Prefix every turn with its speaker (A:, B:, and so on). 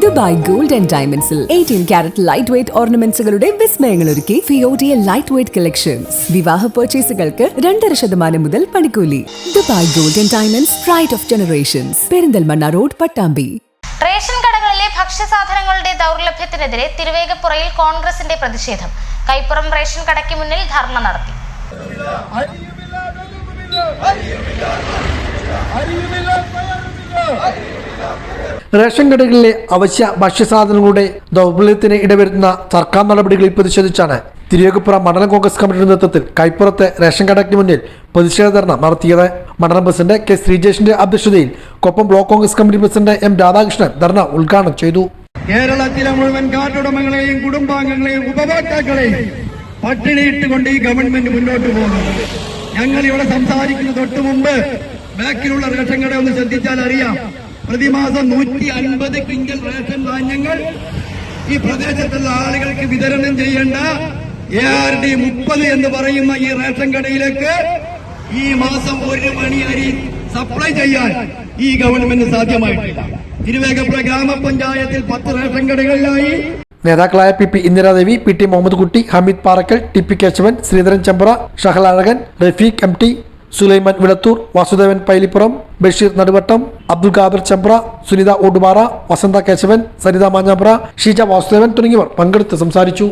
A: Dubai gold and ഡയമണ്ട്സിൽ eighteen carat light weight ഓർണമെന്റ്സുകളുടെ വിസ്മയങ്ങൾ ഒരുക്കി ഫിയോഡിയ ലൈറ്റ് വെയ്റ്റ് കളക്ഷൻസ് വിവാഹ പർച്ചേസുകൾക്ക് രണ്ടര ശതമാനം മുതൽ പണിക്കൂലി. Dubai gold and diamonds pride of generations Perinthalmanna road Pattambi.
B: Ration കടകളിലെ ഭക്ഷ്യസാധനങ്ങളുടെ ദൗർലഭ്യത്തിനെതിരെ തിരുവേഗപ്പുറയിൽ കോൺഗ്രസിന്റെ പ്രതിഷേധം. കൈപ്പുറം റേഷൻ കടയ്ക്ക് മുന്നിൽ ധർണ നടത്തി.
C: റേഷൻ കടകളിലെ അവശ്യ ഭക്ഷ്യസാധനങ്ങളുടെ ദൗർബല്യത്തിന് ഇടവരുത്തുന്ന സർക്കാർ നടപടികളിൽ പ്രതിഷേധിച്ചാണ് തിരുവകുപ്പുറ മണ്ഡലം കോൺഗ്രസ് കമ്മിറ്റിയുടെ നേതൃത്വത്തിൽ കൈപ്പുറത്തെ റേഷൻ കടയ്ക്ക് മുന്നിൽ പ്രതിഷേധ ധർണ നടത്തിയത്. മണ്ഡലം പ്രസിഡന്റ് കെ ശ്രീജേഷിന്റെ അധ്യക്ഷതയിൽ Koppam block Congress committee president M Radhakrishnan dharna ഉദ്ഘാടനം ചെയ്തു.
D: കേരളത്തിലെ മുഴുവൻ കാർഡുടമകളെയും കുടുംബാംഗങ്ങളെയും ഉപഭോക്താക്കളെയും പട്ടിണിയിട്ടുകൊണ്ട് ഈ ഗവൺമെന്റ് മുന്നോട്ട് പോകുന്നു. ഞങ്ങൾ ഇവിടെ സംസാരിക്കുന്ന തൊട്ട് മുമ്പ് ബാക്കിലുള്ള റേഷൻ കട ഒന്ന് ശ്രദ്ധിച്ചാൽ അറിയാം. പ്രതിമാസം നൂറ്റി അൻപത് ക്വിന്റൽ റേഷൻ ധാന്യങ്ങൾ ഈ പ്രദേശത്തുള്ള ആളുകൾക്ക് വിതരണം ചെയ്യേണ്ട എ ആർ ഡി മുപ്പത് എന്ന് പറയുന്ന ഈ റേഷൻ കടയിലേക്ക് ഈ മാസം ഒരു മണി അരി സപ്ലൈ ചെയ്യാൻ ഈ ഗവൺമെന്റ് സാധ്യമായിട്ടില്ല. തിരുവേഗപ്പുഴ ഗ്രാമപഞ്ചായത്തിൽ പത്ത് റേഷൻ കടകളിലായി
C: നേതാക്കളായ P P Indiradevi P T Muhammad Kutty Hameed Parakkal T P Kesavan Sreedharan Chembra Shahal Azhakan Rafeeq M T Sulaiman Vilathur Vasudevan Pailippuram Basheer Naduvattam Abdul Khader Chambra Sunitha Odumara Vasantha Kesavan Saritha Manjambra Sheeja Vasudevan തുടങ്ങിയവർ പങ്കെടുത്ത് സംസാരിച്ചു.